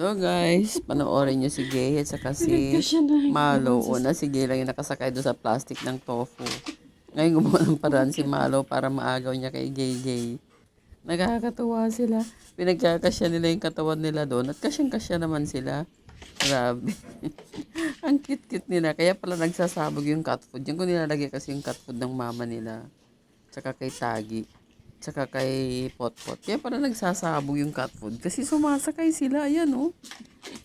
Hello guys, panoorin nyo si Gay at saka si Malo. Una si Gay lang yung nakasakay doon sa plastic ng tofu. Ngayon gumawa ng paraan si Malo para maagaw niya kay Gay Gay. Nakakatuwa sila. Pinagkakasya nila yung katawan nila doon at kasyang-kasya naman sila. Grabe. Ang cute-cute nila. Kaya pala nagsasabog yung cat food. Yung kung nilalagay kasi yung cat food ng mama nila. Tsaka kay Tagi. Tsaka kay Potpot. Kaya pala nagsasabog yung cat food. Kasi sumasakay sila. Ayan oh.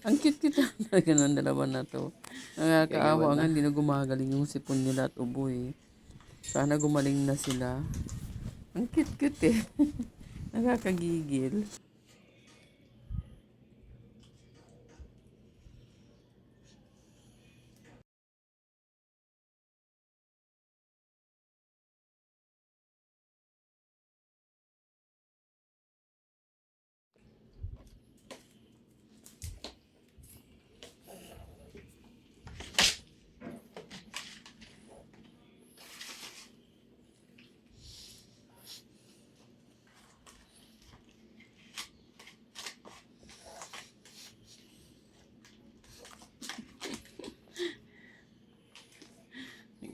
Ang cute-cute talaga ng dalawa na to. Nakakaawa nga. Hindi na gumagaling yung sipon nila at ubo eh. Sana gumaling na sila. Ang cute-cute eh. Nakakagigil.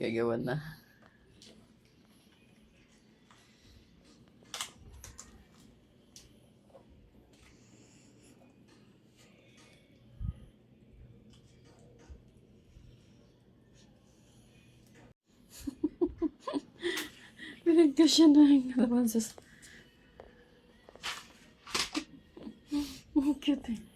Kagawan na. Pinagka siya na yung kalamansos. Ang cute eh.